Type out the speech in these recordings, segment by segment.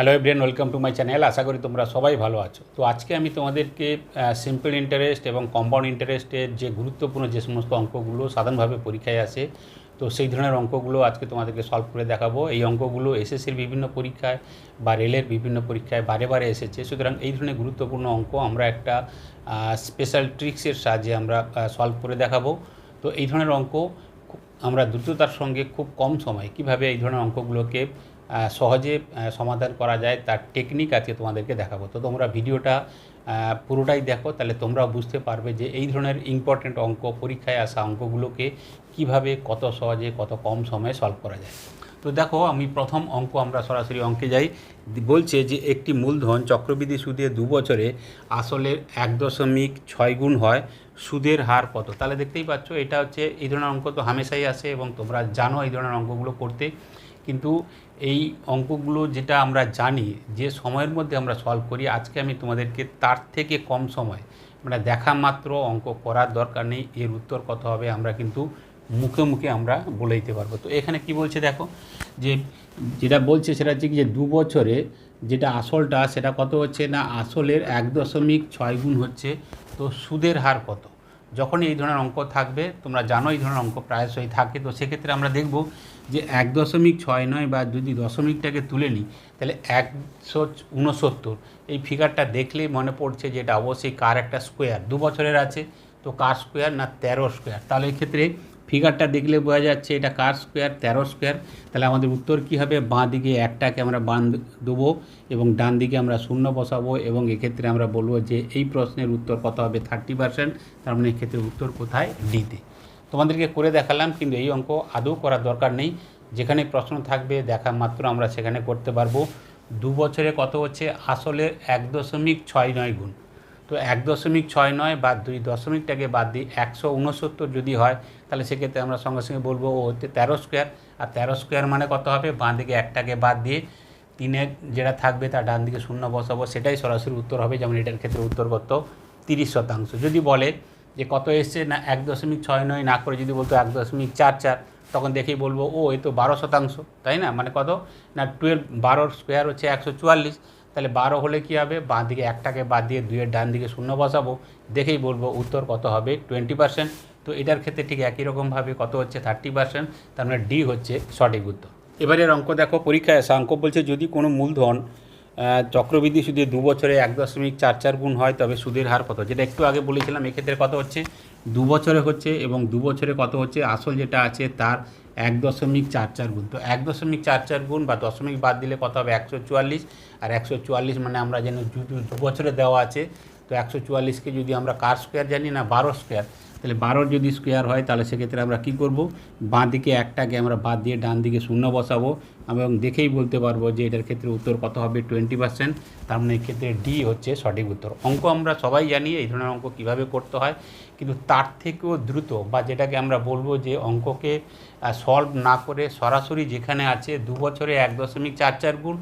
Hello everyone welcome to my channel আশা করি তোমরা সবাই ভালো আছো। তো আজকে আমি তোমাদেরকে সিম্পল ইন্টারেস্ট এবং কম্পাউন্ড ইন্টারেস্টের যে গুরুত্বপূর্ণ যে সমস্ত অঙ্কগুলো সাধারণভাবে পরীক্ষায় আসে, তো সেই ধরনের অঙ্কগুলো আজকে তোমাদেরকে সলভ করে দেখাবো। এই অঙ্কগুলো এসএসসির বিভিন্ন পরীক্ষায় বা রেলের বিভিন্ন পরীক্ষায় বারে বারে এসেছে। সুতরাং এই ধরনের গুরুত্বপূর্ণ অঙ্ক আমরা একটা স্পেশাল ট্রিক্সের সাহায্যে আমরা সলভ করে দেখাবো। তো এই ধরনের অঙ্ক আমরা দ্রুততার সঙ্গে খুব কম সময় কীভাবে এই ধরনের অঙ্কগুলোকে সহজে সমাধান করা যায়, তার টেকনিক আজকে তোমাদেরকে দেখাবো। তো তোমরা ভিডিওটা পুরোটাই দেখো, তাহলে তোমরাও বুঝতে পারবে যে এই ধরনের ইম্পর্টেন্ট অঙ্ক, পরীক্ষায় আসা অঙ্কগুলোকে কীভাবে কত সহজে, কত কম সময়ে সলভ করা যায়। তো দেখো, আমি প্রথম অঙ্ক আমরা সরাসরি অঙ্কে যাই। বলছে যে একটি মূলধন চক্রবৃদ্ধি সুদে দু বছরে আসলে এক দশমিক ছয় গুণ হয়, সুদের হার কত? তাহলে দেখতেই পাচ্ছ, এটা হচ্ছে এই ধরনের অঙ্ক তো হামেশাই আসে এবং তোমরা জানো এই ধরনের অঙ্কগুলো করতে। কিন্তু এই অঙ্কগুলো যেটা আমরা জানি, যে সময়ের মধ্যে আমরা সলভ করি, আজকে আমি তোমাদেরকে তার থেকে কম সময় মানে দেখা মাত্র অঙ্ক করার দরকার নেই, এর উত্তর কত হবে আমরা কিন্তু মুখে মুখে আমরা বলে দিতে পারব। তো এখানে কি বলছে দেখো, যে যেটা বলছে সেটা হচ্ছে কি, যে দু বছরে যেটা আসলটা সেটা কত হচ্ছে না, আসলের এক দশমিক ছয় গুণ হচ্ছে, তো সুদের হার কত? যখনই এই ধরনের অঙ্ক থাকবে, তোমরা জানো এই ধরনের অঙ্ক প্রায়শই থাকে। তো সেক্ষেত্রে আমরা দেখব যে এক দশমিক ছয় নয় বা যদি দশমিকটাকে তুলে নিই, তাহলে একশো উনসত্তর এই ফিগারটা দেখলেই মনে পড়ছে যে এটা অবশ্যই কার একটা স্কোয়ার দু বছরের আছে, তো কার স্কোয়ার না তেরো স্কোয়ার তাহলে এক্ষেত্রে ক্ষেত্রে ফিগারটা দেখলে বোঝা যাচ্ছে এটা কার স্কোয়ার তেরো স্কোয়ার তাহলে আমাদের উত্তর কী হবে? বাঁ দিকে একটাকে আমরা বান দেবো এবং ডান দিকে আমরা শূন্য বসাবো এবং এক্ষেত্রে আমরা বলব যে এই প্রশ্নের উত্তর কত হবে? থার্টি পার্সেন্ট তার মানে এক্ষেত্রে উত্তর কোথায়? ডিতে তোমাদেরকে করে দেখালাম, কিন্তু এই অঙ্ক আদৌ করার দরকার নেই। যেখানে প্রশ্ন থাকবে, দেখা মাত্র আমরা সেখানে করতে পারব। দু বছরে কত হচ্ছে? আসলে এক দশমিক ছয় নয় গুণ। তো এক দশমিক ছয় নয় বা দুই দশমিকটাকে বাদ দিই একশো উনসত্তর যদি হয়, তাহলে সেক্ষেত্রে আমরা সঙ্গে সঙ্গে বলব ও হচ্ছে তেরো স্কোয়ার। আর তেরো স্কোয়ার মানে কত হবে? বাঁ দিকে একটাকে বাদ দিয়ে তিনের যেটা থাকবে তার ডান দিকে শূন্য বসাবো, সেটাই সরাসরি উত্তর হবে, যেমন এটার ক্ষেত্রে উত্তর কত তিরিশ শতাংশ। যদি বলে যে কত এসছে? না, এক দশমিক ছয় নয় না করে যদি বলতো এক দশমিক চার চার, তখন দেখেই বলব ও এ তো বারো শতাংশ, তাই না? মানে কত? না, টুয়েলভ, বারোর স্কোয়ার হচ্ছে একশো চুয়াল্লিশ। তাহলে বারো হলে কী হবে? বাঁ দিকে একটাকে বাদ দিয়ে দুইয়ের ডান দিকে শূন্য বসাবো। দেখেই বলব উত্তর কত হবে? টোয়েন্টি পার্সেন্ট তো এটার ক্ষেত্রে ঠিক একই রকমভাবে কত হচ্ছে? থার্টি পার্সেন্ট তার মানে ডি হচ্ছে সঠিক উত্তর। এবারের অঙ্ক দেখো, পরীক্ষায় আসা অঙ্ক বলছে যদি কোনো মূলধন চক্রবৃদ্ধি সুদে দু বছরে এক দশমিক চার চার গুণ হয়, তবে সুদের হার কত? যেটা একটু আগে বলেছিলাম, এক্ষেত্রে কত হচ্ছে? দু বছরে হচ্ছে এবং দু বছরে কত হচ্ছে? আসল যেটা আছে, তার এক দশমিক চার চার গুণ। তো এক দশমিক চার চার গুণ বা দশমিক বাদ দিলে কত হবে? একশো চুয়াল্লিশ। আর একশো চুয়াল্লিশ মানে আমরা যেন দু বছরে দেওয়া আছে। তো একশো চুয়াল্লিশকে যদি আমরা কার স্কোয়ার জানি না? বারো স্কোয়ার তাহলে বারোর যদি স্কোয়ার হয়, তাহলে সেক্ষেত্রে আমরা কী করব? বাঁ দিকে একটাকে আমরা বাদ দিয়ে ডান দিকে শূন্য বসাবো। এবং দেখেই বলতে পারব যে এটার ক্ষেত্রে উত্তর কত হবে? টোয়েন্টি পার্সেন্ট তার মানে এক্ষেত্রে ডি হচ্ছে সঠিক উত্তর। অঙ্ক আমরা সবাই জানি এই ধরনের অঙ্ক কীভাবে করতে হয়। কিন্তু তার থেকেও দ্রুত বা যেটাকে আমরা বলব যে অঙ্ককে সলভ না করে সরাসরি যেখানে আছে, দু বছরে এক দশমিক চার চার গুণ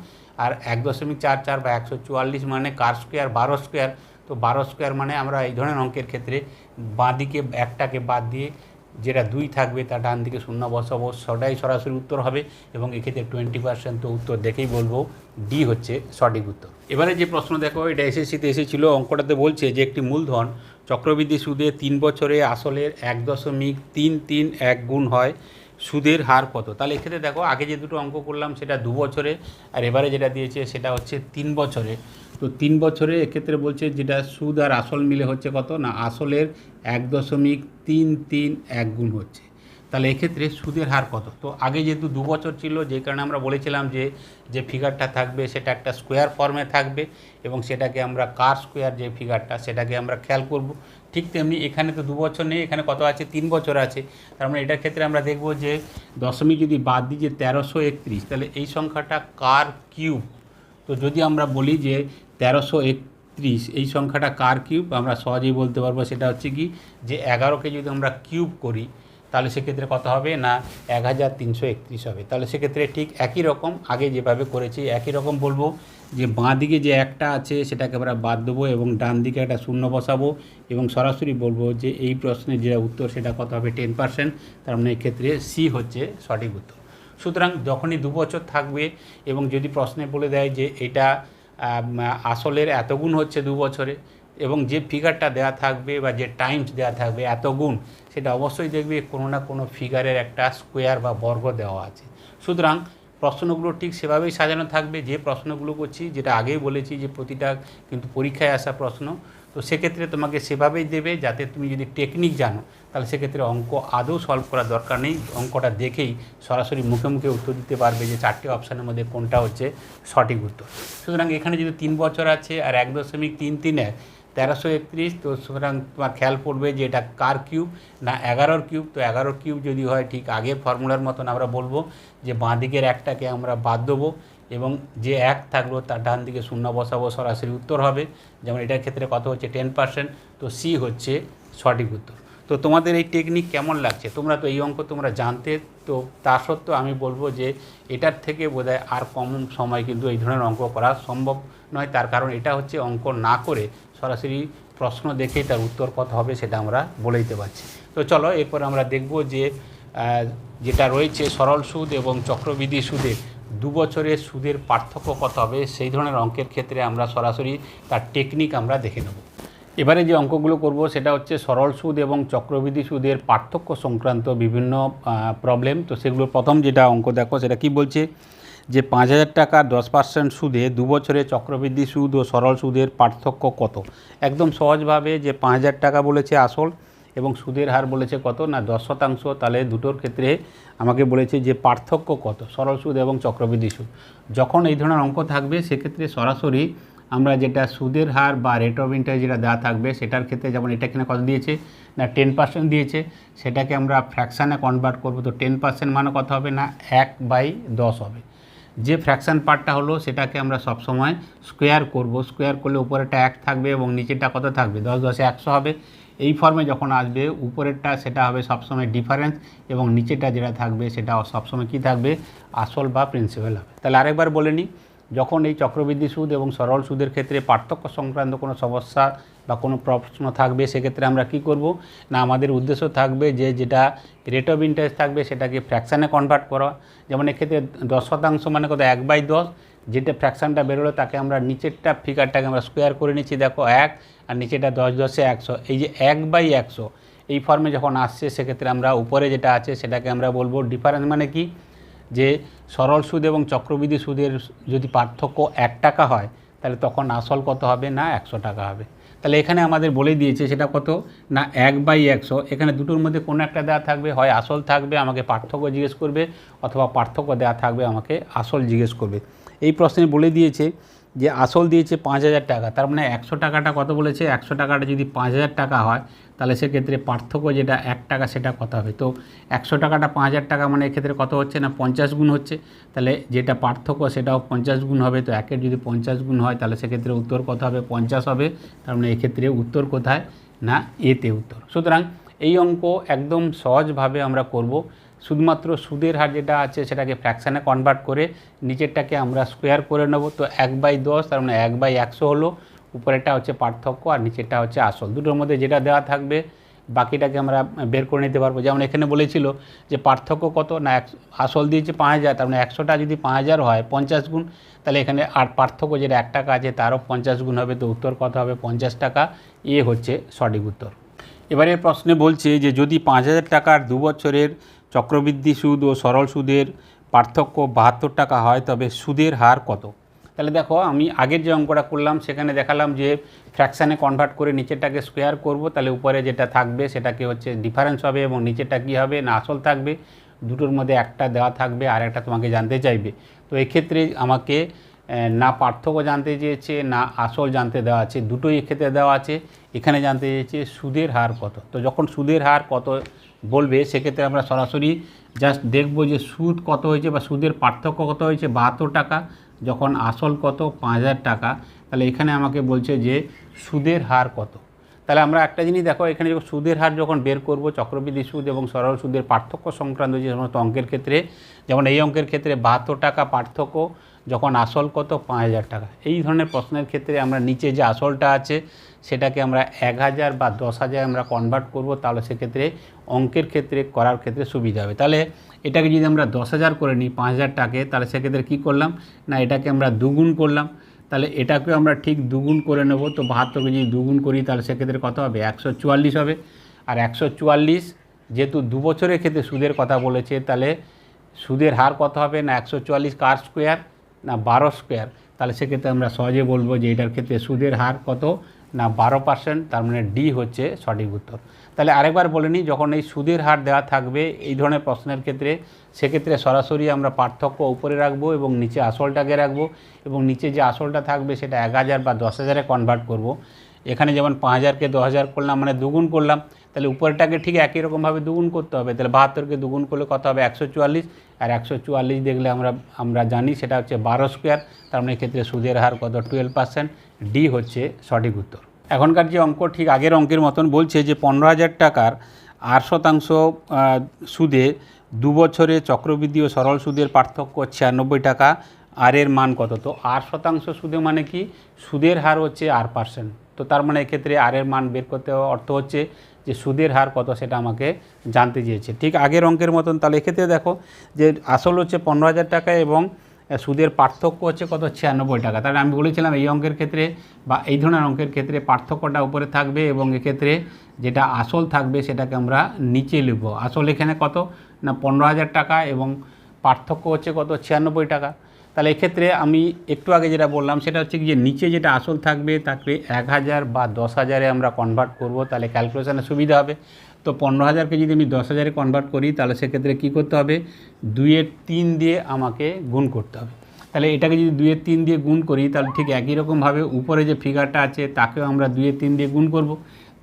আর এক দশমিক চার চার বা একশো চুয়াল্লিশ মানে কার স্কোয়ার বারো স্কোয়ার তো বারো স্কোয়ার মানে আমরা এই ধরনের অঙ্কের ক্ষেত্রে বাঁ দিকে একটাকে বাদ দিয়ে যেটা দুই থাকবে তার ডান দিকে শূন্য বসাবো সটাই সরাসরি উত্তর হবে এবং এক্ষেত্রে টোয়েন্টি পার্সেন্ট তো উত্তর দেখেই বলব ডি হচ্ছে সঠিক উত্তর। এবারে যে প্রশ্ন দেখো, এটা এসএসসিতে এসেছিল, অঙ্কটাতে বলছে যে একটি মূলধন চক্রবৃদ্ধি সুদে তিন বছরে আসলের এক দশমিক তিন তিন এক গুণ হয়, সুদের হার কত? তাহলে এক্ষেত্রে দেখো, আগে যে দুটো অঙ্ক করলাম সেটা দু বছরে, আর এবারে যেটা দিয়েছে সেটা হচ্ছে তিন বছরে। তো তিন বছরে এক্ষেত্রে বলছে যেটা সুদ আর আসল মিলে হচ্ছে কত? না, আসলের এক দশমিক তিন তিন এক গুণ হচ্ছে। তাহলে এক্ষেত্রে সুদের হার কত? তো আগে যেহেতু দু বছর ছিল, যে কারণে আমরা বলেছিলাম যে যে ফিগারটা থাকবে সেটা একটা স্কোয়ার ফর্মে থাকবে এবং সেটাকে আমরা কার স্কোয়ার যে ফিগারটা সেটাকে আমরা খেয়াল করব। ঠিক তেমনি এখানে তো দু বছর নেই, এখানে কত আছে? তিন বছর আছে। তার মানে এটার ক্ষেত্রে আমরা দেখব যে দশমিক যদি বাদ দিই যে তেরোশো একত্রিশ, তাহলে এই সংখ্যাটা কার কিউব তো যদি আমরা বলি যে তেরোশো একত্রিশ, এই সংখ্যাটা কার কিউব? আমরা সহজেই বলতে পারব সেটা হচ্ছে কি যে এগারোকে যদি আমরা কিউব করি, তাহলে সেক্ষেত্রে কত হবে? না, এক হাজার তিনশো একত্রিশ হবে। তাহলে সেক্ষেত্রে ঠিক একই রকম আগে যেভাবে করেছি, একই রকম বলব যে বাঁ দিকে যে একটা আছে সেটাকে আমরা বাদ দেবো এবং ডান দিকে একটা শূন্য বসাবো এবং সরাসরি বলব যে এই প্রশ্নের যে উত্তর সেটা কত হবে? Ten percent. তার মানে এক্ষেত্রে সি হচ্ছে সঠিক উত্তর। সুতরাং যখনই দু বছর থাকবে এবং যদি প্রশ্নে বলে দেয় যে এটা আসলের এত গুণ হচ্ছে দু বছরে এবং যে ফিগারটা দেওয়া থাকবে বা যে টাইমস দেওয়া থাকবে এত গুণ, সেটা অবশ্যই দেখবে কোনো না কোনো ফিগারের একটা স্কোয়ার বা বর্গ দেওয়া আছে। সুতরাং প্রশ্নগুলো ঠিক সেভাবেই সাজানো থাকবে। যে প্রশ্নগুলো করছি, যেটা আগেই বলেছি যে প্রতিটা কিন্তু পরীক্ষায় আসা প্রশ্ন, তো সেক্ষেত্রে তোমাকে সেভাবেই দেবে যাতে তুমি যদি টেকনিক জানো তাহলে সেক্ষেত্রে অঙ্ক আদৌ সলভ করার দরকার নেই। অঙ্কটা দেখেই সরাসরি মুখে মুখে উত্তর দিতে পারবে যে চারটে অপশানের মধ্যে কোনটা হচ্ছে সঠিক উত্তর। সুতরাং এখানে যদি তিন বছর আছে আর এক দশমিক তিন তিন তেরোশো একত্রিশ, তো সুতরাং তোমার খেয়াল পড়বে যে এটা কার কিউব না এগারোর কিউব তো এগারোর কিউব যদি হয় ঠিক আগের ফর্মুলার মতন আমরা বলব যে বাঁ দিকের একটাকে আমরা বাদ দেবো এবং যে এক থাকল তার ডান দিকে শূন্য বসাবো, সরাসরি উত্তর হবে। যেমন এটার ক্ষেত্রে কত হচ্ছে? টেন পার্সেন্ট তো সি হচ্ছে সঠিক উত্তর। তো তোমাদের এই টেকনিক কেমন লাগছে? তোমরা তো এই অঙ্ক তোমরা জানতে, তো তা সত্ত্বেও আমি বলব যে এটার থেকে বোধহয় আর কম সময় কিন্তু এই ধরনের অঙ্ক করা সম্ভব নয়। তার কারণ এটা হচ্ছে অঙ্ক না করে সরাসরি প্রশ্ন দেখেই তার উত্তর কত হবে সেটা আমরা বলে দিতে পারছি। তো চলো, এরপর আমরা দেখব যে যেটা রয়েছে সরল সুদ এবং চক্রবৃদ্ধি সুদের দু বছরের সুদের পার্থক্য কত হবে? সেই ধরনের অঙ্কের ক্ষেত্রে আমরা সরাসরি তার টেকনিক আমরা দেখে নেব। এবারে যে অঙ্কগুলো করব, সেটা হচ্ছে সরল সুদ এবং চক্রবৃদ্ধি সুদের পার্থক্য সংক্রান্ত বিভিন্ন প্রবলেম তো সেগুলো প্রথম যেটা অঙ্ক দেখো, সেটা কি বলছে? যে পাঁচ হাজার টাকার দশ পার্সেন্ট সুদে দু বছরে চক্রবৃদ্ধি সুদ ও সরল সুদের পার্থক্য কত? একদম সহজভাবে যে পাঁচ হাজার টাকা বলেছে আসল এবং সুদের হার বলেছে কত? না, দশ শতাংশ, তাহলে দুটোর ক্ষেত্রে আমাকে বলেছে যে পার্থক্য কত? সরল সুদ এবং চক্রবৃদ্ধি সুদ। যখন এই ধরনের অঙ্ক থাকবে, সেক্ষেত্রে সরাসরি আমরা যেটা সুদের হার বা রেট অফ ইন্টারেস্ট যেটা দেওয়া থাকবে, সেটার ক্ষেত্রে যেমন এটা এখানে কত দিয়েছে? না টেন পার্সেন্ট দিয়েছে। সেটাকে আমরা ফ্র্যাকশানে কনভার্ট করব, তো টেন পার্সেন্ট মানে কত হবে? না, এক বাই দশ হবে। যে ফ্র্যাকশান পার্টটা হলো, সেটাকে আমরা সবসময় স্কোয়ার করব। স্কোয়ার করলে উপরেরটা এক থাকবে এবং নিচেরটা কত থাকবে? দশ, দশে একশো হবে। এই ফর্মে যখন আসবে, উপরেরটা সেটা হবে সবসময় ডিফারেন্স এবং নিচেরটা যেটা থাকবে সেটা সবসময় কী থাকবে? আসল বা প্রিন্সিপাল হবে। তাহলে আরেকবার বলে নিই যখন এই চক্রবৃদ্ধি সুদ এবং সরল সুদের ক্ষেত্রে পার্থক্য সংক্রান্ত কোনো সমস্যা বা কোনো প্রশ্ন থাকবে, সেক্ষেত্রে আমরা কি করব? না, আমাদের উদ্দেশ্য থাকবে যে যেটা রেট অফ ইন্টারেস্ট থাকবে সেটাকে ফ্র্যাকশানে কনভার্ট করা। যেমন এক্ষেত্রে দশ শতাংশ মানে কত? এক বাই দশ। যেটা ফ্র্যাকশানটা বেরোলো তাকে আমরা নিচেরটা ফিগারটাকে আমরা স্কোয়ার করে নিচ্ছি। দেখো, এক, আর নিচেটা দশ, দশে একশো। এই যে এক বাই একশো, এই ফর্মে যখন আসছে, সেক্ষেত্রে আমরা উপরে যেটা আছে সেটাকে আমরা বলব ডিফারেন্স মানে কি? যে সরল সুদ এবং চক্রবৃদ্ধি সুদের যদি পার্থক্য এক টাকা হয়, তাহলে তখন আসল কত হবে? না, একশো টাকা হবে। তাহলে এখানে আমাদের বলে দিয়েছে সেটা কত? না, এক বাই একশো। এখানে দুটোর মধ্যে কোনো একটা দেওয়া থাকবে, হয় আসল থাকবে, আমাকে পার্থক্য জিজ্ঞেস করবে, অথবা পার্থক্য দেওয়া থাকবে, আমাকে আসল জিজ্ঞেস করবে। এই প্রশ্নে বলে দিয়েছে যে আসল দিয়েছে পাঁচ হাজার টাকা, তার মানে একশো টাকাটা কত বলেছে? একশো টাকাটা যদি পাঁচ হাজার টাকা হয়, তাহলে সেক্ষেত্রে পার্থক্য যেটা এক টাকা, সেটা কত হবে। তো একশো টাকাটা পাঁচ হাজার টাকা মানে এক্ষেত্রে কত হচ্ছে না? পঞ্চাশ গুণ হচ্ছে। তাহলে যেটা পার্থক্য, সেটাও পঞ্চাশ গুণ হবে। তো একের যদি পঞ্চাশ গুণ হয়, তাহলে সেক্ষেত্রে উত্তর কত হবে? পঞ্চাশ হবে। তার মানে এক্ষেত্রে উত্তর কোথায়? না, এতে উত্তর। সুতরাং এই অঙ্ক একদম সহজভাবে আমরা করব। শুধুমাত্র সুদের হার যেটা আছে সেটাকে ফ্র্যাকশানে কনভার্ট করে নিচেরটাকে আমরা স্কোয়ার করে নেব। তো এক বাই দশ, তার মানে এক বাই একশো হলো। উপরেরটা হচ্ছে পার্থক্য আর নিচেরটা হচ্ছে আসল। দুটোর মধ্যে যেটা দেওয়া থাকবে, বাকিটাকে আমরা বের করে নিতে পারব। যেমন এখানে বলেছিল যে পার্থক্য কত? না আসল দিয়েছে পাঁচ হাজার, তার মানে একশোটা যদি পাঁচ হাজার হয়, পঞ্চাশ গুণ, তাহলে এখানে আর পার্থক্য যেটা এক টাকা আছে, তারও পঞ্চাশ গুণ হবে। তো উত্তর কত হবে? পঞ্চাশ টাকা। এ হচ্ছে সঠিক উত্তর। এবারে প্রশ্নে বলছে যে যদি পাঁচ হাজার টাকার দু বছরের চক্রবৃদ্ধি সুদ ও সরল সুদের পার্থক্য বাহাত্তর টাকা হয়, তবে সুদের হার কত? তাহলে দেখো, আমি আগের যে অঙ্কটা করলাম, সেখানে দেখালাম যে ফ্র্যাকশানে কনভার্ট করে নিচেরটাকে স্কোয়ার করব, তাহলে উপরে যেটা থাকবে সেটাকে হচ্ছে ডিফারেন্স হবে এবং নিচেরটা কী হবে না আসল থাকবে। দুটোর মধ্যে একটা দেওয়া থাকবে, আর একটা তোমাকে জানতে চাইবে। তো এক্ষেত্রে আমাকে না পার্থক্য জানতে চেয়েছে, না আসল জানতে দেওয়া আছে। দুটোই এক্ষেত্রে দেওয়া আছে। এখানে জানতে চেয়েছে সুদের হার কত। তো যখন সুদের হার কত বলবে, সেক্ষেত্রে আমরা সরাসরি জাস্ট দেখব যে সুদ কত হয়েছে বা সুদের পার্থক্য কত হয়েছে, বাহাত্তর টাকা, যখন আসল কত? পাঁচ হাজার টাকা। তাহলে এখানে আমাকে বলছে যে সুদের হার কত? তাহলে আমরা একটা জিনিস দেখো, এখানে যখন সুদের হার যখন বের করব, চক্রবৃদ্ধি সুদ এবং সরল সুদের পার্থক্য সংক্রান্ত যে সমস্ত অঙ্কের ক্ষেত্রে, যেমন এই অঙ্কের ক্ষেত্রে বাহাত্তর টাকা পার্থক্য, যখন আসল কত? পাঁচ হাজার টাকা। এই ধরনের প্রশ্নের ক্ষেত্রে আমরা নিচে যে আসলটা আছে, সেটাকে আমরা এক হাজার বা দশ হাজার আমরা কনভার্ট করব, তাহলে সেক্ষেত্রে অঙ্কের ক্ষেত্রে, করার ক্ষেত্রে সুবিধা হবে। তাহলে এটাকে যদি আমরা দশ হাজার করে নিই, পাঁচ হাজার টাকে তাহলে সেক্ষেত্রে কী করলাম? না, এটাকে আমরা দুগুণ করলাম। তাহলে এটাকে আমরা ঠিক দুগুণ করে নেব। তো বাহাত্তরকে যদি দুগুণ করি, তাহলে সেক্ষেত্রে কত হবে? একশো চুয়াল্লিশ হবে। আর একশো চুয়াল্লিশ যেহেতু দু বছরের ক্ষেত্রে সুদের কথা বলেছে, তাহলে সুদের হার কত হবে? না, একশো চুয়াল্লিশ কার স্কোয়ার? না, বারো স্কোয়ার। তাহলে সেক্ষেত্রে আমরা সহজে বলব যে এটার ক্ষেত্রে সুদের হার কত? না, বারো পার্সেন্ট, তার মানে ডি হচ্ছে সঠিক উত্তর। তাহলে আরেকবার বলে নিই, যখন এই সুদের হার দেওয়া থাকবে, এই ধরনের প্রশ্নের ক্ষেত্রে সেক্ষেত্রে সরাসরি আমরা পার্থক্য উপরে রাখব এবং নিচে আসলটাকে রাখব এবং নিচে যে আসলটা থাকবে সেটা এক হাজার বা দশ হাজারে কনভার্ট করব। এখানে যেমন পাঁচ হাজারকে দশ হাজার করলাম মানে দুগুণ করলাম, তাহলে উপরটাকে ঠিক একই রকমভাবে দুগুণ করতে হবে। তাহলে বাহাত্তরকে দুগুণ করলে কত হবে? একশো চুয়াল্লিশ। আর একশো চুয়াল্লিশ দেখলে আমরা আমরা জানি সেটা হচ্ছে বারো স্কোয়ার তার মানে এক্ষেত্রে সুদের হার কত? টুয়েলভ পার্সেন্ট ডি হচ্ছে সঠিক উত্তর। এখনকার যে অঙ্ক ঠিক আগের অঙ্কের মতন বলছে যে পনেরো হাজার টাকার আট শতাংশ সুদে দু বছরে চক্রবৃদ্ধি ও সরল সুদের পার্থক্য ছিয়ানব্বই টাকা, আর এর মান কত? তো আট শতাংশ সুদে মানে কি? সুদের হার হচ্ছে আর পার্সেন্ট। তো তার মানে এক্ষেত্রে আর এর মান বের করতে অর্থ হচ্ছে যে সুদের হার কত সেটা আমাকে জানতে চেয়েছে। ঠিক আগের অঙ্কের মতন তাহলে এক্ষেত্রে দেখো যে আসল হচ্ছে পনেরো হাজার টাকা এবং সুদের পার্থক্য হচ্ছে কত? ছিয়ানব্বই টাকা। তাহলে আমি বলেছিলাম এই অঙ্কের ক্ষেত্রে বা এই ধরনের অঙ্কের ক্ষেত্রে পার্থক্যটা উপরে থাকবে এবং এক্ষেত্রে যেটা আসল থাকবে সেটাকে আমরা নিচে লিখব। আসল এখানে কত? না, পনেরো হাজার টাকা এবং পার্থক্য হচ্ছে কত? ছিয়ানব্বই টাকা। তাহলে এক্ষেত্রে আমি একটু আগে যেটা বললাম সেটা হচ্ছে যে নিচে যেটা আসল থাকবে তাকে এক হাজার বা দশ হাজারে আমরা কনভার্ট করব। তাহলে ক্যালকুলেশনে সুবিধা হবে। তো পনেরো হাজারকে যদি আমি দশ হাজারে কনভার্ট করি, তাহলে সেক্ষেত্রে কী করতে হবে? দুইয়ের তিন দিয়ে আমাকে গুণ করতে হবে। তাহলে এটাকে যদি দুইয়ের তিন দিয়ে গুণ করি, তাহলে ঠিক একই রকমভাবে উপরে যে ফিগারটা আছে, তাকেও আমরা দুইয়ের তিন দিয়ে গুণ করব।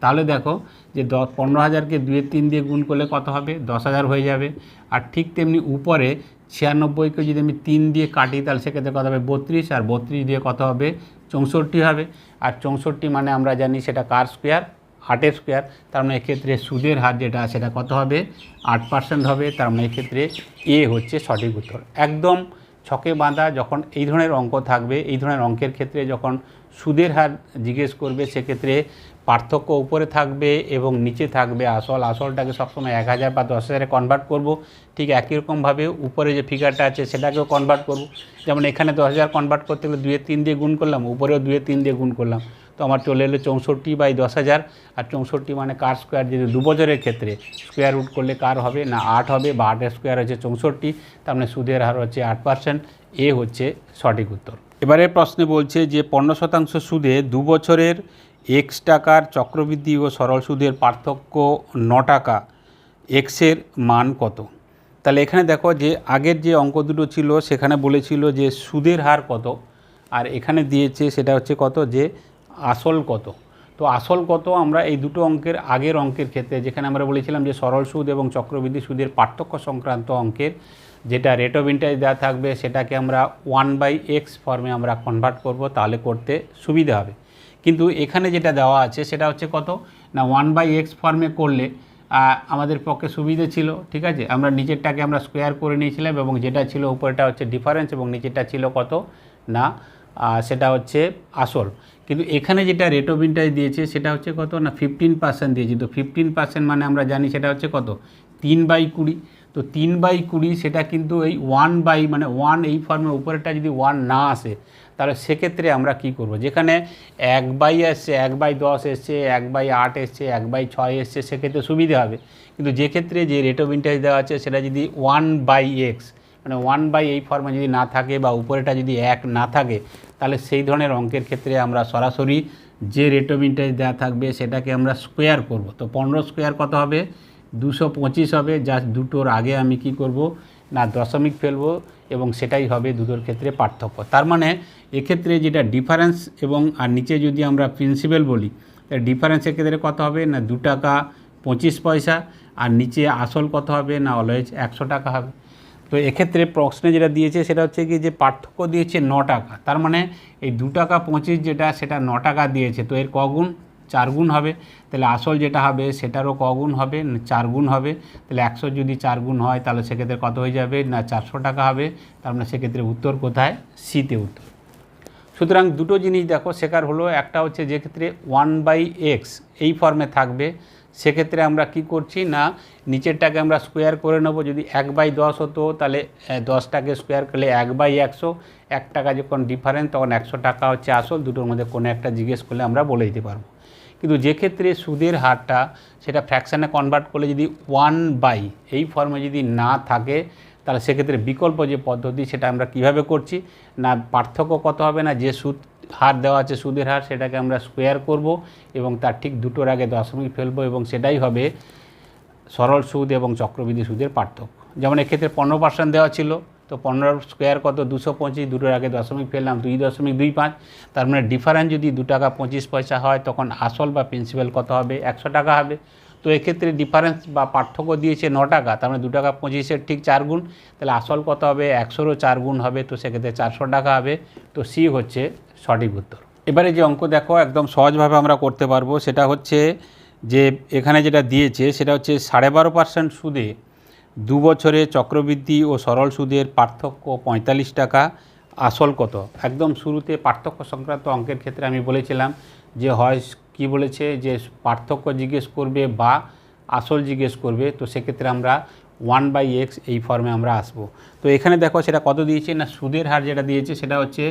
তাহলে দেখো যে দশ পনেরো হাজারকে দুইয়ের তিন দিয়ে গুণ করলে কত হবে? দশ হাজার হয়ে যাবে। আর ঠিক তেমনি উপরে ছিয়ানব্বইকে যদি আমি তিন দিয়ে কাটি, তাহলে সেক্ষেত্রে কত হবে? বত্রিশ। আর বত্রিশ দিয়ে কত হবে? চৌষট্টি হবে। আর চৌষট্টি মানে আমরা জানি সেটা কার স্কোয়ার আটের স্কোয়ার, তার মানে এক্ষেত্রে সুদের হার যেটা সেটা কত হবে? আট পার্সেন্ট হবে, তার মানে এক্ষেত্রে এ হচ্ছে সঠিক উত্তর। একদম ছকে বাঁধা যখন এই ধরনের অঙ্ক থাকবে, এই ধরনের অঙ্কের ক্ষেত্রে যখন সুদের হার জিজ্ঞেস করবে, সেক্ষেত্রে পার্থক্য উপরে থাকবে এবং নিচে থাকবে আসল। আসলটাকে সবসময় এক হাজার বা দশ হাজারে কনভার্ট করব। ঠিক একই রকমভাবে উপরে যে ফিগারটা আছে, সেটাকেও কনভার্ট করব। যেমন এখানে দশ হাজার কনভার্ট করতে গেলে দুয়ের তিন দিয়ে গুণ করলাম, উপরেও দুয়ের তিন দিয়ে গুণ করলাম। তো আমার চলে এলো চৌষট্টি বাই দশ হাজার। আর চৌষট্টি মানে কার স্কোয়ার যদি দু বছরের ক্ষেত্রে স্কোয়ার রুট করলে কার হবে না আট হবে বা আটের স্কোয়ার হচ্ছে চৌষট্টি, তার মানে সুদের হার হচ্ছে আট পার্সেন্ট এ হচ্ছে সঠিক উত্তর। এবারের প্রশ্নে বলছে যে পনেরো শতাংশ সুদে দু বছরের এক্স টাকার চক্রবৃদ্ধি ও সরল সুদের পার্থক্য ন টাকা এক্সের মান কত? তাহলে এখানে দেখো যে আগের যে অঙ্ক দুটো ছিল, সেখানে বলেছিল যে সুদের হার কত, আর এখানে দিয়েছে সেটা হচ্ছে কত? যে আসল কত? তো আসল কত আমরা এই দুটো অঙ্কের আগের অঙ্কের ক্ষেত্রে, যেখানে আমরা বলেছিলাম যে সরল সুদ এবং চক্রবৃদ্ধি সুদের পার্থক্য সংক্রান্ত অঙ্কের, যেটা রেট অফ ইন্টারেস্ট দেওয়া থাকবে, সেটাকে আমরা ওয়ান বাই এক্স ফর্মে আমরা কনভার্ট করব, তাহলে করতে সুবিধা হবে। কিন্তু এখানে যেটা দেওয়া আছে, সেটা হচ্ছে কত? না ওয়ান বাই এক্স ফর্মে করলে আমাদের পক্ষে সুবিধে ছিল, ঠিক আছে? আমরা নিচেরটাকে আমরা স্কোয়ার করে নিয়েছিলাম এবং যেটা ছিল উপরেটা হচ্ছে ডিফারেন্স এবং নিচেরটা ছিল কত? না সেটা হচ্ছে আসল। কিন্তু এখানে যেটা রেট অফ ইন্টারেস্ট দিয়েছে সেটা হচ্ছে কত? না ফিফটিন পার্সেন্ট দিয়েছে। তো ফিফটিন পার্সেন্ট মানে আমরা জানি সেটা হচ্ছে কত? তিন বাই কুড়ি। তো তিন বাই কুড়ি সেটা কিন্তু এই ওয়ান বাই মানে ওয়ান এই ফর্মের উপরেটা যদি ওয়ান না আসে, তাহলে সেক্ষেত্রে আমরা কি করব? যেখানে এক বাই এসছে এক বাই দশ এসছে, এক বাই আট এসছে, এক বাই ছয় এসছে, সেক্ষেত্রে সুবিধা হবে। কিন্তু যে ক্ষেত্রে যে রেট অফ ইন্টারেস্ট দেওয়া আছে, সেটা যদি ওয়ান বাই এক্স মানে ওয়ান বাই এই ফর্মে যদি না থাকে বা উপরেটা যদি এক না থাকে তাহলে সেই ধরনের অঙ্কের ক্ষেত্রে আমরা সরাসরি যে রেট অফ ইন্টারেস্ট দেওয়া থাকবে সেটাকে আমরা স্কোয়ার করব। তো পনেরো স্কোয়ার কত হবে? দুশো পঁচিশ হবে জাস্ট দুটোর আগে আমি কি করব? না, দশমিক ফেলব এবং সেটাই হবে দুটোর ক্ষেত্রে পার্থক্য। তার মানে এক্ষেত্রে যেটা ডিফারেন্স এবং আর নিচে যদি আমরা প্রিন্সিপাল বলি, তাহলে ডিফারেন্সের ক্ষেত্রে কত হবে? না, দু টাকা পঁচিশ পয়সা, আর নিচে আসল কত হবে? না অলওয়েজ একশো টাকা হবে। তো এক্ষেত্রে প্রশ্নে যেটা দিয়েছে সেটা হচ্ছে কি যে পার্থক্য দিয়েছে ন টাকা। তার মানে এই দু টাকা পঁচিশ যেটা সেটা ন টাকা দিয়েছে। তো এর কগুণ চার গুণ হবে। তাহলে আসল যেটা হবে সেটারও কগুণ হবে, চার গুণ হবে। তাহলে একশো যদি চার গুণ হয় তাহলে সেক্ষেত্রে কত হয়ে যাবে? না, চারশো টাকা হবে। তার মানে সেক্ষেত্রে উত্তর কোথায়? সিতে উত্তর। সুতরাং দুটো জিনিস দেখো শেখার হলো। একটা হচ্ছে যে ক্ষেত্রে ওয়ান বাই এক্স এই ফর্মে থাকবে। সেক্ষেত্রে আমরা কি করছি না, নিচেরটাকে আমরা স্কোয়ার করে নেব, যদি এক বাই দশ হতো তাহলে দশটাকে স্কোয়ার করলে এক বাই একশো, এক টাকা যখন ডিফারেন্স তখন একশো টাকা হচ্ছে আসল, দুটোর মধ্যে কোনো একটা জিজ্ঞেস করলে আমরা বলে দিতে পারব। কিন্তু যে ক্ষেত্রে সুদের হারটা, সেটা ফ্র্যাকশানে কনভার্ট করলে যদি ওয়ান বাই এই ফর্মে যদি না থাকে, তাহলে সেক্ষেত্রে বিকল্প যে পদ্ধতি, সেটা আমরা কীভাবে করছি? না, পার্থক্য কত হবে না? যে সুদ হার দেওয়া আছে, সুদের হার, সেটাকে আমরা স্কোয়ার করব এবং তার ঠিক দুটোর আগে দশমিক ফেলব এবং সেটাই হবে সরল সুদ এবং চক্রবৃদ্ধি সুদের পার্থক্য। যেমন এক্ষেত্রে পনেরো পার্সেন্ট দেওয়া ছিল, তো পনেরো স্কোয়ার কত? দুশো পঁচিশ, দুটোর আগে দশমিক ফেললাম, দুই দশমিক দুই পাঁচ। তার মানে ডিফারেন্স যদি দু টাকা পঁচিশ পয়সা হয়, তখন আসল বা প্রিন্সিপাল কত হবে? একশো টাকা হবে। তো এক্ষেত্রে ডিফারেন্স বা পার্থক্য দিয়েছে ন টাকা, তার মানে দু টাকা পঁচিশের ঠিক চার গুণ, তাহলে আসল কত হবে? একশোরও চার গুণ হবে, তো সেক্ষেত্রে চারশো টাকা হবে। তো সি হচ্ছে সঠিক উত্তর। এবারে যে অঙ্ক দেখো, একদম সহজভাবে আমরা করতে পারব, সেটা হচ্ছে যে এখানে যেটা দিয়েছে, সেটা হচ্ছে সাড়ে বারো পার্সেন্ট সুদে দু বছরে চক্রবৃদ্ধি ও সরল সুদের পার্থক্য পঁয়তাল্লিশ টাকা। আসল কত? একদম শুরুতে পার্থক্য সংক্রান্ত অঙ্কের ক্ষেত্রে আমি বলেছিলাম যে হয় কি বলেছে? যে পার্থক্য জিজ্ঞেস করবে বা আসল জিজ্ঞেস করবে, তো সেক্ষেত্রে আমরা ওয়ান বাই এক্স এই ফর্মে আমরা আসব। তো এখানে দেখো সেটা কত দিয়েছে? না, সুদের হার যেটা দিয়েছে, সেটা হচ্ছে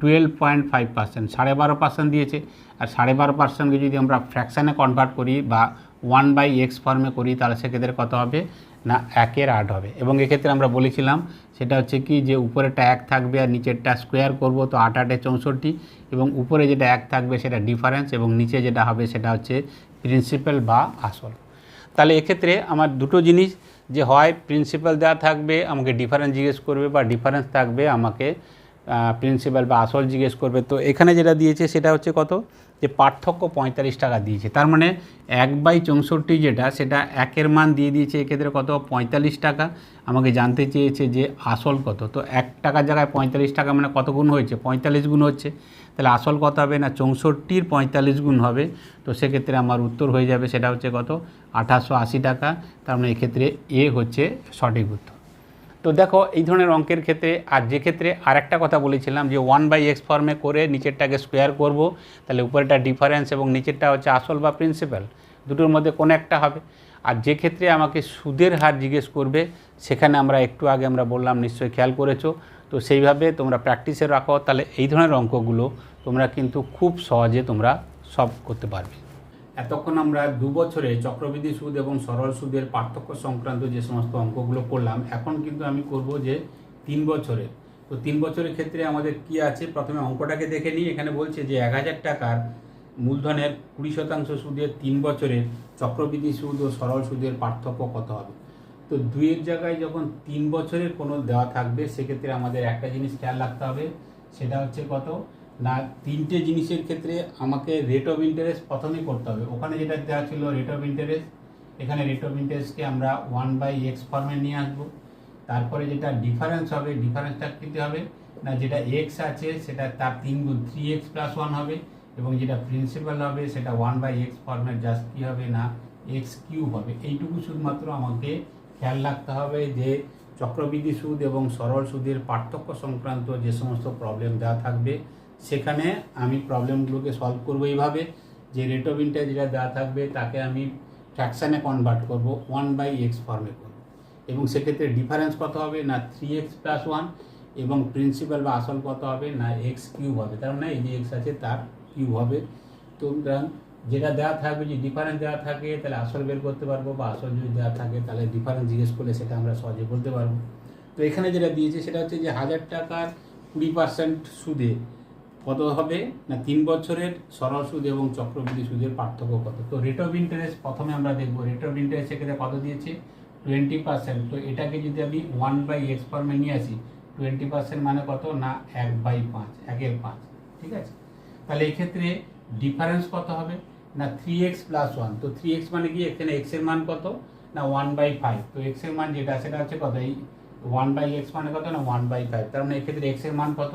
টুয়েলভ পয়েন্ট ফাইভ পার্সেন্ট সাড়ে বারো পার্সেন্ট দিয়েছে। আর সাড়ে বারো পার্সেন্টকে যদি আমরা ফ্র্যাকশানে কনভার্ট করি বা ওয়ান বাই এক্স ফর্মে করি, তাহলে সেক্ষেত্রে কত হবে? না একের আট হবে। এবং এক্ষেত্রে আমরা বলেছিলাম, সেটা হচ্ছে কি যে উপরেরটা এক থাকবে আর নিচেরটা স্কোয়ার করব, তো আট আটে চৌষট্টি। এবং উপরে যেটা এক থাকবে সেটা ডিফারেন্স এবং নিচে যেটা হবে সেটা হচ্ছে প্রিন্সিপাল বা আসল। তাহলে এক্ষেত্রে আমার দুটো জিনিস, যে হয় প্রিন্সিপাল দেওয়া থাকবে, আমাকে ডিফারেন্স জিজ্ঞেস করবে বা ডিফারেন্স থাকবে আমাকে প্রিন্সিপাল বা আসল জিজ্ঞেস করবে। তো এখানে যেটা দিয়েছে সেটা হচ্ছে কত? যে পার্থক্য পঁয়তাল্লিশ টাকা দিয়েছে। তার মানে এক বাই চৌষট্টি যেটা, সেটা একের মান দিয়ে দিয়েছে, এক্ষেত্রে কত? পঁয়তাল্লিশ টাকা। আমাকে জানতে চেয়েছে যে আসল কত। তো এক টাকার জায়গায় পঁয়তাল্লিশ টাকা মানে কত গুণ হয়েছে? পঁয়তাল্লিশ গুণ হচ্ছে। তাহলে আসল কত হবে না? চৌষট্টির পঁয়তাল্লিশ গুণ হবে। তো সেক্ষেত্রে আমার উত্তর হয়ে যাবে, সেটা হচ্ছে কত? আঠাশশো আশি টাকা। তার মানে এক্ষেত্রে এ হচ্ছে সঠিক উত্তর। তো দেখো, এই ধরনের অঙ্কের ক্ষেত্রে, আর যে ক্ষেত্রে আরেকটা কথা বলেছিলাম যে ওয়ান বাই এক্স ফর্মে করে নিচেরটাকে স্কোয়ার করব, তাহলে উপরেরটা ডিফারেন্স এবং নিচেরটা হচ্ছে আসল বা প্রিন্সিপাল দুটোর মধ্যে কোনো একটা হবে। আর যে ক্ষেত্রে আমাকে সুদের হার জিজ্ঞেস করবে, সেখানে আমরা একটু আগে আমরা বললাম, নিশ্চয়ই খেয়াল করেছ। তো সেইভাবে তোমরা প্র্যাকটিসে রাখো, তাহলে এই ধরনের অঙ্কগুলো তোমরা কিন্তু খুব সহজে তোমরা সব করতে পারবে। এতক্ষণ আমরা দু বছরে চক্রবৃদ্ধি সুদ এবং সরল সুদের পার্থক্য সংক্রান্ত যে সমস্ত অঙ্কগুলো করলাম, এখন কিন্তু আমি করব যে তিন বছরের তো তিন বছরের ক্ষেত্রে আমাদের কি আছে? প্রথমে অঙ্কটাকে দেখে নিই। এখানে বলছে যে এক হাজার টাকার মূলধনের কুড়ি শতাংশ সুদের তিন বছরের চক্রবৃদ্ধি সুদ ও সরল সুদের পার্থক্য কত হবে? তো দুইয়ের জায়গায় যখন তিন বছরের কোনো দেওয়া থাকবে, সেক্ষেত্রে আমাদের একটা জিনিস খেয়াল রাখতে হবে, সেটা হচ্ছে কত? না, তিনটে জিনিসের ক্ষেত্রে আমাকে রেট অফ ইন্টারেস্ট প্রথমেই করতে হবে। ওখানে যেটা দেওয়া ছিল রেট অফ ইন্টারেস্ট এখানে রেট অফ ইন্টারেস্টকে আমরা ওয়ান বাই এক্স ফর্মে নিয়ে আসব। তারপরে যেটা ডিফারেন্স হবে ডিফারেন্সটা কীতে হবে? না, যেটা এক্স আছে, সেটা তার তিন গুণ থ্রি এক্স প্লাস ওয়ান হবে এবং যেটা প্রিন্সিপাল হবে, সেটা ওয়ান বাই এক্স ফর্মের জাস্ট কী হবে না এক্স কিউব হবে। এইটুকু শুধুমাত্র আমাকে খেয়াল রাখতে হবে যে চক্রবৃদ্ধি সুদ এবং সরল সুদের পার্থক্য সংক্রান্ত যে সমস্ত প্রবলেম দেওয়া থাকবে সেখানে আমি প্রবলেমগুলোকে সলভ করব এইভাবে। যে রেট অফ ইন্টারেস্ট যেটা দেওয়া থাকবে, তাকে আমি ফ্র্যাকশানে কনভার্ট করব ওয়ান বাই এক্স ফর্মে করব। এবং সেক্ষেত্রে ডিফারেন্স কত হবে? না থ্রি এক্স প্লাস ওয়ান এবং প্রিন্সিপাল বা আসল কত হবে? না এক্স কিউব হবে। তার মানে এই যে এক্স আছে তার কিউব হবে। তো যেটা দেওয়া থাকবে যে ডিফারেন্স দেওয়া থাকে, তাহলে আসল বের করতে পারব বা আসল যদি দেওয়া থাকে, তাহলে ডিফারেন্স জিজ্ঞেস করলে সেটা আমরা সহজে বলতে পারব। তো এখানে যেটা দিয়েছে, সেটা হচ্ছে যে হাজার টাকার কুড়ি পার্সেন্ট সুদে কত হবে? না, তিন বছরের সরল সুদ এবং চক্রবৃদ্ধি সুদের পার্থক্য কত? তো রেট অফ ইন্টারেস্ট প্রথমে আমরা দেখব। রেট অফ ইন্টারেস্ট সেক্ষেত্রে কত দিয়েছে? টোয়েন্টি পার্সেন্ট তো এটাকে যদি আমি ওয়ান বাই এক্স ফর্মে নিয়ে আসি টোয়েন্টি পার্সেন্ট মানে কত? না, এক বাই পাঁচ, একের পাঁচ। ঠিক আছে? তাহলে এক্ষেত্রে ডিফারেন্স কত হবে? না থ্রি এক্স প্লাস ওয়ান তো থ্রি এক্স মানে কি? এখানে এক্সের মান কত? না ওয়ান বাই ফাইভ তো এক্সের মান যেটা সেটা হচ্ছে কত? এই ওয়ান বাই এক্স মানে কত? না ওয়ান বাই ফাইভ তার মানে এক্ষেত্রে এক্সের মান কত?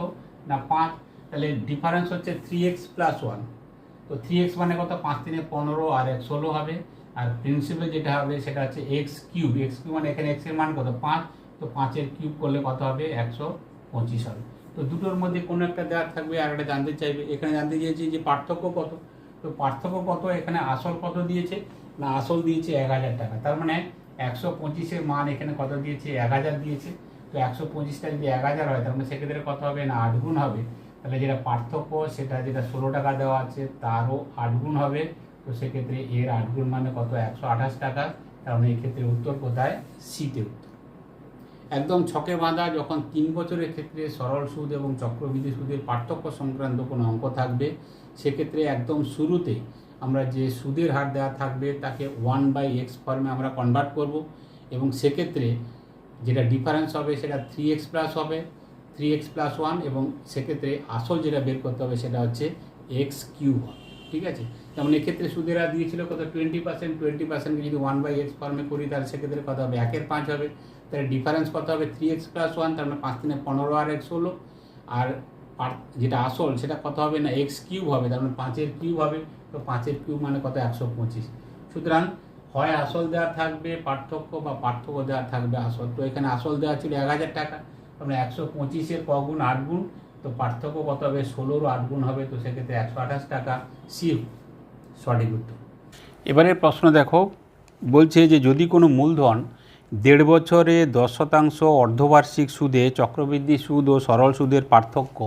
না, পাঁচ। তাহলে ডিফারেন্স হচ্ছে থ্রি এক্স প্লাস ওয়ান তো থ্রি এক্স মানে কত? পাঁচ তিনে পনেরো আর এক ষোলো হবে। আর প্রিন্সিপাল যেটা হবে সেটা হচ্ছে এক্স কিউব এক্স কিউব মানে এখানে এক্সের মান কত? পাঁচ। তো পাঁচের কিউব করলে কত হবে? একশো পঁচিশ হবে। তো দুটোর মধ্যে কোনো একটা দেওয়া থাকবে আর একটা জানতে চাইবে। এখানে জানতে চেয়েছি যে পার্থক্য কত? তো পার্থক্য কত? এখানে আসল কত দিয়েছে? না, আসল দিয়েছে এক হাজার টাকা। তার মানে একশো পঁচিশের মান এখানে কত দিয়েছে? এক হাজার দিয়েছে। তো একশো পঁচিশটা যদি এক হাজার হয়, তার মানে সেক্ষেত্রে কত হবে? না, আট গুণ হবে। তাহলে যেটা পার্থক্য, সেটা যেটা ষোলো টাকা দেওয়া আছে, তারও আট গুণ হবে। তো সেক্ষেত্রে এর আট গুণ মানে কত? একশো আঠাশ টাকা। কারণ মানে এই ক্ষেত্রে উত্তর কোথায়? সিতে উত্তর। একদম ছকে বাঁধা, যখন তিন বছরের ক্ষেত্রে সরল সুদ এবং চক্রবৃদ্ধি সুদের পার্থক্য সংক্রান্ত কোনো অঙ্ক থাকবে, সেক্ষেত্রে একদম শুরুতে আমরা যে সুদের হার দেওয়া থাকবে, তাকে ওয়ান বাই এক্স ফর্মে আমরা কনভার্ট করব এবং সেক্ষেত্রে যেটা ডিফারেন্স হবে, সেটা থ্রি এক্স প্লাস হবে। থ্রি এক্স প্লাস ওয়ান এবং সেক্ষেত্রে আসল যেটা বের করতে হবে সেটা হচ্ছে এক্স কিউ ঠিক আছে? যেমন এক্ষেত্রে সুদের দিয়েছিল কত টোয়েন্টি পার্সেন্ট টোয়েন্টি পার্সেন্টকে যদি ওয়ান বাই এক্স ফর্মে করি, তাহলে সেক্ষেত্রে কত হবে? একের পাঁচ হবে। তাহলে ডিফারেন্স কত হবে? থ্রি এক্স প্লাস ওয়ান তার মানে পাঁচ তিনে পনেরো আর এক্স হলো আর যেটা আসল, সেটা কত হবে না? এক্স কিউব হবে, তার মানে পাঁচের কিউব হবে। তো পাঁচের কিউব মানে কত? একশো পঁচিশ। সুতরাং হয় আসল দেওয়া থাকবে, পার্থক্য বা পার্থক্য দেওয়া থাকবে আসল। তো এখানে আসল দেওয়া ছিল এক হাজার টাকা। মানে একশো পঁচিশের কগুণ আট গুণ, তো পার্থক্য কত হবে? ষোলোরও আট গুণ হবে, তো সেক্ষেত্রে একশো আঠাশ টাকা সি সঠিক উত্তর। এবারের প্রশ্ন দেখো, বলছে যে যদি কোনো মূলধন দেড় বছরে দশ শতাংশ অর্ধবার্ষিক সুদে, চক্রবৃদ্ধি সুদ ও সরল সুদের পার্থক্য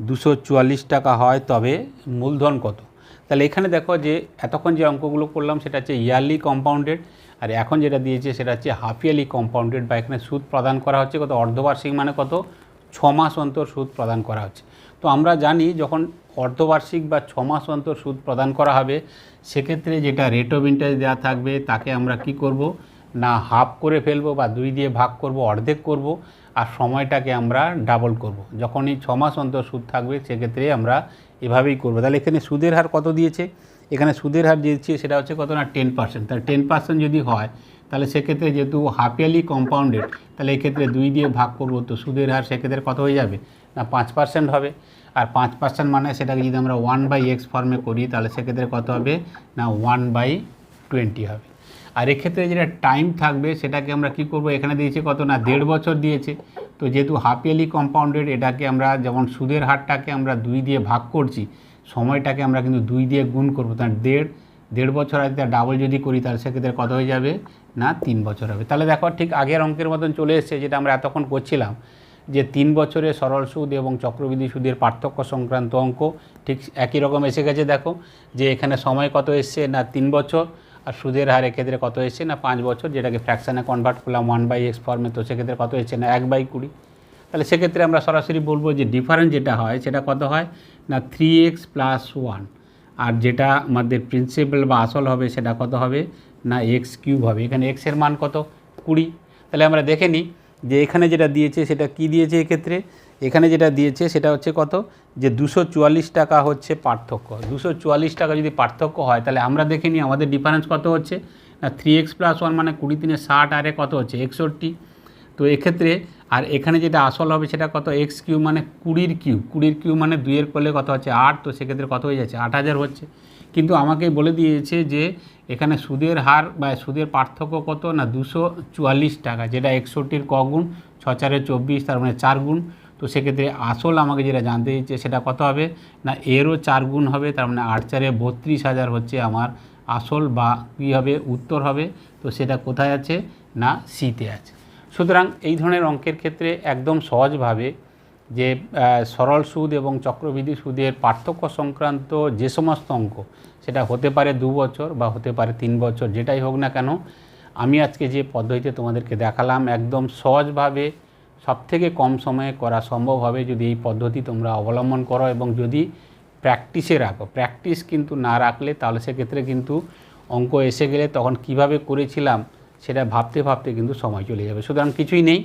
দুশো চুয়াল্লিশ টাকা হয়, তবে মূলধন কত? তাহলে এখানে দেখো যে এতক্ষণ যে অঙ্কগুলো করলাম, সেটা হচ্ছে ইয়ারলি কম্পাউন্ডেড আর এখন যেটা দিয়েছে সেটা হচ্ছে হাফ ইয়ারলি কম্পাউন্ডেড বা এখানে সুদ প্রদান করা হচ্ছে, কত অর্ধবার্ষিক মানে কত? ছ মাস অন্তর সুদ প্রদান করা হচ্ছে। তো আমরা জানি যখন অর্ধবার্ষিক বা ছ মাস অন্তর সুদ প্রদান করা হবে, সেক্ষেত্রে যেটা রেট অফ ইন্টারেস্ট দেওয়া থাকবে, তাকে আমরা কি করব? না হাফ করে ফেলব বা দুই দিয়ে ভাগ করব, অর্ধেক করব আর সময়টাকে আমরা ডাবল করব। যখনই ছ মাস অন্তর সুদ থাকবে, সেক্ষেত্রে আমরা এভাবেই করব। তাহলে এখানে সুদের হার কত দিয়েছে? এখানে সুদের হার দিয়েছে সেটা হচ্ছে কত না টেন পার্সেন্ট তাহলে টেন পার্সেন্ট যদি হয়, তাহলে সেক্ষেত্রে যেহেতু হাফ ইয়ারলি কম্পাউন্ডেড তাহলে এক্ষেত্রে দুই দিয়ে ভাগ করব তো সুদের হার সেক্ষেত্রে কত হয়ে যাবে? না, পাঁচ পার্সেন্ট হবে। আর পাঁচ পার্সেন্ট মানে সেটাকে যদি আমরা ওয়ান বাই এক্স ফর্মে করি, তাহলে সেক্ষেত্রে কত হবে? না ওয়ান বাই টোয়েন্টি হবে। আর এক্ষেত্রে যেটা টাইম থাকবে, সেটাকে আমরা কি করব? এখানে দিয়েছে কত না, দেড় বছর দিয়েছে। তো যেহেতু হাফ ইয়ারলি কম্পাউন্ডেড এটাকে আমরা যেমন সুদের হারটাকে আমরা দুই দিয়ে ভাগ করছি সময়টাকে আমরা কিন্তু দুই দিয়ে গুণ করব। তার দেড় দেড় বছর আগে তার ডাবল যদি করি, তাহলে সেক্ষেত্রে কত হয়ে যাবে? না, তিন বছর হবে। তাহলে দেখো, ঠিক আগের অঙ্কের মতন চলে এসেছে, যেটা আমরা এতক্ষণ করছিলাম, যে তিন বছরে সরল সুদ এবং চক্রবৃদ্ধি সুদের পার্থক্য সংক্রান্ত অঙ্ক, ঠিক একই রকম এসে গেছে, দেখো, যে এখানে সময় কত এসছে, না তিন বছর, আর সুদের হার এক্ষেত্রে কত এসছে, না পাঁচ বছর, যেটাকে ফ্র্যাকশানে কনভার্ট করলাম ওয়ান বাই এক্স ফর্মে তো সেক্ষেত্রে কত এসছে, না এক বাই কুড়ি। তাহলে সেক্ষেত্রে আমরা সরাসরি বলব যে ডিফারেন্স যেটা হয়, সেটা কত হয়? না থ্রি এক্স প্লাস ওয়ান আর যেটা আমাদের প্রিন্সিপাল বা আসল হবে, সেটা কত হবে? না এক্স কিউব হবে। এখানে এক্সের মান কত? কুড়ি। তাহলে আমরা দেখে নিই যে এখানে যেটা দিয়েছে, সেটা কি দিয়েছে এক্ষেত্রে? এখানে যেটা দিয়েছে, সেটা হচ্ছে কত? যে দুশো টাকা হচ্ছে পার্থক্য। দুশো টাকা যদি পার্থক্য হয়, তাহলে আমরা দেখে নিই আমাদের ডিফারেন্স কত হচ্ছে? না থ্রি এক্স প্লাস ওয়ান মানে কুড়ি তিনে ষাট, আরে কত হচ্ছে? একষট্টি। তো এক্ষেত্রে আর এখানে যেটা আসল হবে সেটা কত? এক্স কিউ মানে কুড়ির কিউ। কুড়ির কিউ মানে দুইয়ের করলে কত হচ্ছে? আট। তো সেক্ষেত্রে কত হয়ে যাচ্ছে? আট হাজার হচ্ছে। কিন্তু আমাকে বলে দিয়েছে যে এখানে সুদের হার বা সুদের পার্থক্য কত? না, দুশো চুয়াল্লিশ টাকা, যেটা একষট্টির ক গুণ, ছ চারে চব্বিশ, তার মানে চার গুণ। তো সেক্ষেত্রে আসল আমাকে যেটা জানতে দিচ্ছে সেটা কত হবে? না, এরও চার গুণ হবে, তার মানে আট চারে বত্রিশ হাজার হচ্ছে আমার আসল বা কী হবে? উত্তর হবে। তো সেটা কোথায় আছে? না সিতে আছে। সুতরাং এই ধরনের অঙ্কের ক্ষেত্রে একদম সহজভাবে যে সরল সুদ এবং চক্রবৃদ্ধি সুদের পার্থক্য সংক্রান্ত যে সমস্ত অঙ্ক, সেটা হতে পারে দু বছর বা হতে পারে তিন বছর, যেটাই হোক না কেন, আমি আজকে যে পদ্ধতিতে তোমাদেরকে দেখালাম, একদম সহজভাবে সবথেকে কম সময়ে করা সম্ভব হবে যদি এই পদ্ধতি তোমরা অবলম্বন করো এবং যদি প্র্যাকটিসে রাখো। প্র্যাকটিস কিন্তু না রাখলে তাহলে সেক্ষেত্রে কিন্তু অঙ্ক এসে গেলে তখন কীভাবে করেছিলাম সেটা ভাবতে ভাবতে কিন্তু সময় চলে যাবে। সুতরাং কিছুই নেই।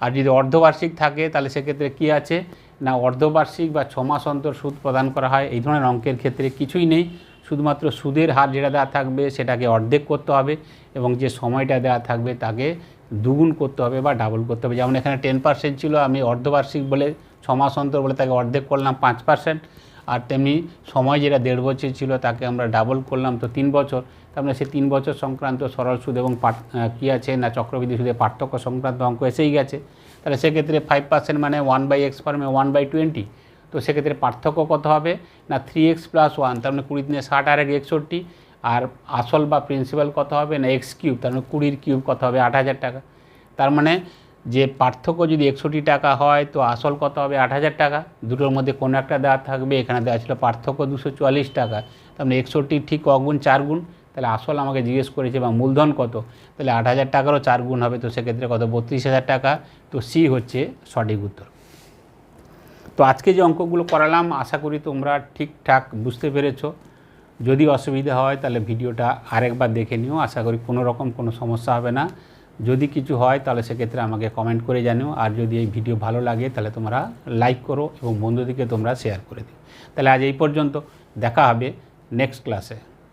আর যদি অর্ধবার্ষিক থাকে, তাহলে সেক্ষেত্রে কি আছে? না, অর্ধবার্ষিক বা ছমাস অন্তর সুদ প্রদান করা হয়, এই ধরনের অঙ্কের ক্ষেত্রে কিছুই নেই। শুধুমাত্র সুদের হার যেটা দেওয়া থাকবে, সেটাকে অর্ধেক করতে হবে এবং যে সময়টা দেওয়া থাকবে, তাকে দুগুণ করতে হবে বা ডাবল করতে হবে। যেমন এখানে টেন পার্সেন্ট ছিল, আমি অর্ধবার্ষিক বলে ছমাস অন্তর বলে তাকে অর্ধেক করলাম, পাঁচ পার্সেন্ট। আর তেমনি সময় যেটা দেড় বছর ছিল, তাকে আমরা ডাবল করলাম, তো তিন বছর। তার মানে সে তিন বছর সংক্রান্ত সরল সুদ এবং কী আছে না চক্রবৃদ্ধি সুদের পার্থক্য সংক্রান্ত অঙ্ক এসেই গেছে। তাহলে সেক্ষেত্রে ফাইভ পার্সেন্ট মানে ওয়ান বাই এক্স ফর্মে ওয়ান বাই টোয়েন্টি তো সেক্ষেত্রে পার্থক্য কত হবে? না থ্রি এক্স প্লাস ওয়ান তার মানে কুড়ি দিনে ষাট আর এক একষট্টি। আর আসল বা প্রিন্সিপাল কত হবে? না এক্স কিউব তার মানে কুড়ির কিউব কত হবে? আট হাজার টাকা। তার মানে যে পার্থক্য যদি একষট্টি টাকা হয়, তো আসল কত হবে? আট হাজার টাকা। দুটোর মধ্যে কোনো একটা দেওয়া থাকবে। এখানে দেওয়া ছিল পার্থক্য দুশো চুয়াল্লিশ টাকা। তার মানে একষট্টি ঠিক অগুণ চার গুণ। তাহলে আসল আমাকে জিজ্ঞেস করেছে, বা মূলধন কত? তাহলে আট হাজার টাকারও চার গুণ হবে, তো সেক্ষেত্রে কত? বত্রিশ হাজার টাকা। তো সি হচ্ছে সঠিক উত্তর। তো আজকে যে অঙ্কগুলো করালাম, আশা করি তোমরা ঠিকঠাক বুঝতে পেরেছ। যদি অসুবিধা হয়, তাহলে ভিডিওটা আরেকবার দেখে নিও। আশা করি কোনো রকম কোনো সমস্যা হবে না। যদি কিছু হয়, তাহলে সেক্ষেত্রে আমাকে কমেন্ট করে জানিও। আর যদি এই ভিডিও ভালো লাগে, তাহলে তোমরা লাইক করো এবং বন্ধুদেরকে তোমরা শেয়ার করে দিও। তাহলে আজ এই পর্যন্ত। দেখা হবে নেক্সট ক্লাসে